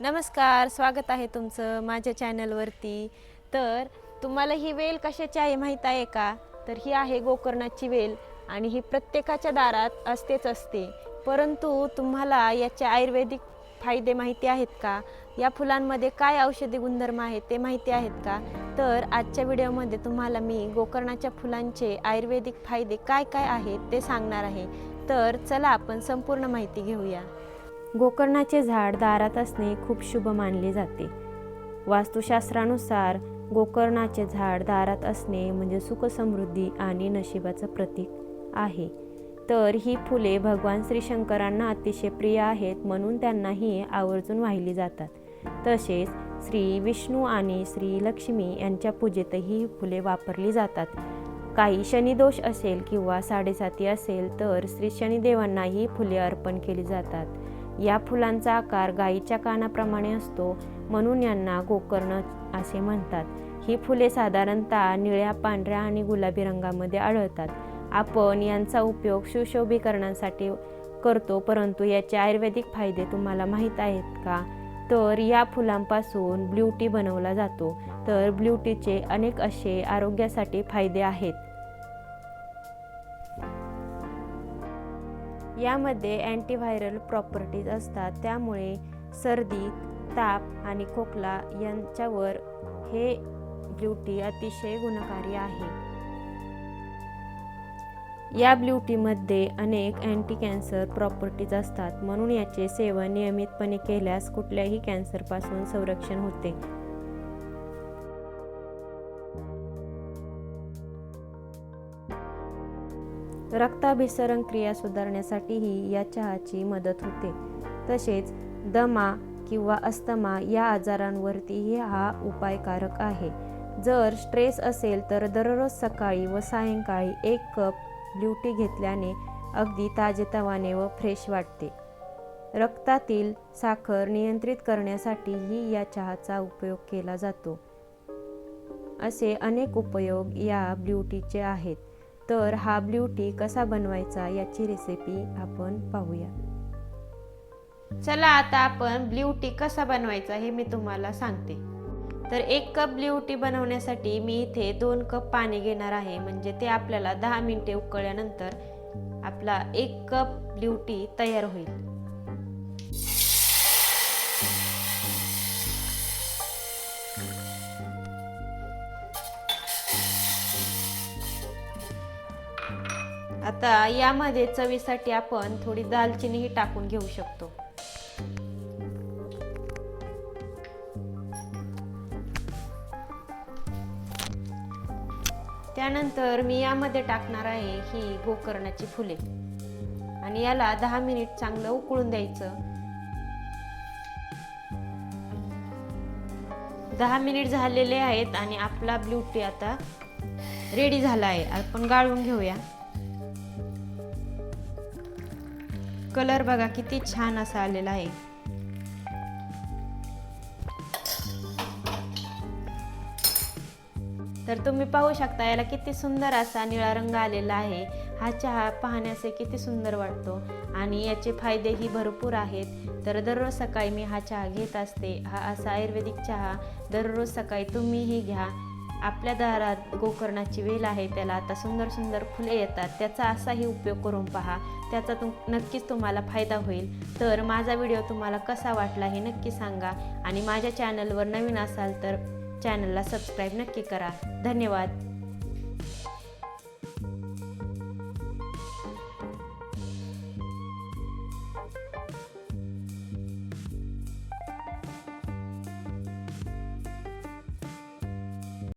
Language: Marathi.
नमस्कार स्वागत आहे तुमचं माझ्या चॅनलवरती. तर तुम्हाला ही वेल कशाची आहे माहीत आहे का? तर ही आहे गोकर्णाची वेल आणि ही प्रत्येकाच्या दारात असतेच असते. परंतु तुम्हाला याचे आयुर्वेदिक फायदे माहिती आहेत का? या फुलांमध्ये काय औषधी गुणधर्म आहेत ते माहिती आहेत का? तर आजच्या व्हिडिओमध्ये तुम्हाला मी गोकर्णाच्या फुलांचे आयुर्वेदिक फायदे काय काय आहेत ते सांगणार आहे. तर चला आपण संपूर्ण माहिती घेऊया. गोकर्णाचे झाड दारात असणे खूप शुभ मानले जाते. वास्तुशास्त्रानुसार गोकर्णाचे झाड दारात असणे म्हणजे सुखसमृद्धी आणि नशिबाचं प्रतीक आहे. तर ही फुले भगवान श्री शंकरांना अतिशय प्रिय आहेत म्हणून त्यांना ही आवर्जून वाहिली जातात. तसेच श्री विष्णू आणि श्री लक्ष्मी यांच्या पूजेतही ही फुले वापरली जातात. काही शनिदोष असेल किंवा साडेसाती असेल तर श्री शनिदेवांनाही फुले अर्पण केली जातात. या फुलांचा आकार गायीच्या कानाप्रमाणे असतो म्हणून यांना गोकर्ण असे म्हणतात. ही फुले साधारणतः निळ्या पांढऱ्या आणि गुलाबी रंगामध्ये आढळतात. आपण यांचा उपयोग सुशोभीकरणासाठी करतो परंतु याचे आयुर्वेदिक फायदे तुम्हाला माहीत आहेत का? तर या फुलांपासून ब्ल्युटी बनवला जातो. तर ब्ल्युटीचे अनेक असे आरोग्यासाठी फायदे आहेत. यामध्ये अँटीव्हायरल प्रॉपर्टीज असतात. त्यामुळे सर्दी ताप आणि खोकला यांच्यावर हे ब्ल्यूटी अतिशय गुणकारी आहे. या ब्ल्यूटीमध्ये अनेक अँटी कॅन्सर प्रॉपर्टीज असतात. म्हणून याचे सेवन नियमितपणे केल्यास कुठल्याही कॅन्सरपासून संरक्षण होते. रक्ताभिसरण क्रिया सुधारण्यासाठीही या चहाची मदत होते. तसेच दमा किंवा अस्तमा या आजारांवरतीही हा उपायकारक आहे. जर स्ट्रेस असेल तर दररोज सकाळी व सायंकाळी एक कप ब्ल्यू घेतल्याने अगदी ताजेतवाने व फ्रेश वाटते. रक्तातील साखर नियंत्रित करण्यासाठीही या चहाचा उपयोग केला जातो. असे अनेक उपयोग या ब्ल्युटीचे आहेत. तर हा ब्ल्यू टी कसा बनवायचा याची रेसिपी आपण पाहूया. चला आता आपण ब्ल्यू टी कसा बनवायचा हे मी तुम्हाला सांगते. तर एक कप ब्ल्यू टी बनवण्यासाठी मी इथे दोन कप पाणी घेणार आहे. म्हणजे ते आपल्याला दहा मिनिटे उकळल्यानंतर आपला एक कप ब्ल्यू टी तयार होईल. आता यामध्ये चवीसाठी आपण थोडी दालचिनीही टाकून घेऊ शकतो. त्यानंतर मी यामध्ये टाकणार आहे ही गोकर्णाची फुले. आणि याला दहा मिनिट चांगलं उकळून द्यायचं. दहा मिनिट झालेले आहेत आणि आपला ब्ल्यू टी आता रेडी झाला आहे. आपण गाळून घेऊया. कलर बघा किती छान असा आलेला आहे. तर तुम्ही पाहू शकता याला किती सुंदर असा निळा रंग आलेला आहे. हा चहा पाहण्याचे किती सुंदर वाटतो आणि याचे फायदेही भरपूर आहेत. तर दररोज सकाळी मी हा चहा घेत असते. हा असा आयुर्वेदिक चहा दररोज सकाळी तुम्हीही घ्या. आपल्या दारात गोकर्णाची वेल आहे त्याला आता सुंदर सुंदर फुले येतात. त्याचा असाही उपयोग करून पहा. त्याचा तुम नक्कीच तुम्हाला फायदा होईल. तर माझा व्हिडिओ तुम्हाला कसा वाटला हे नक्की सांगा आणि माझ्या चॅनलवर नवीन असाल तर चॅनलला सबस्क्राईब नक्की करा. धन्यवाद.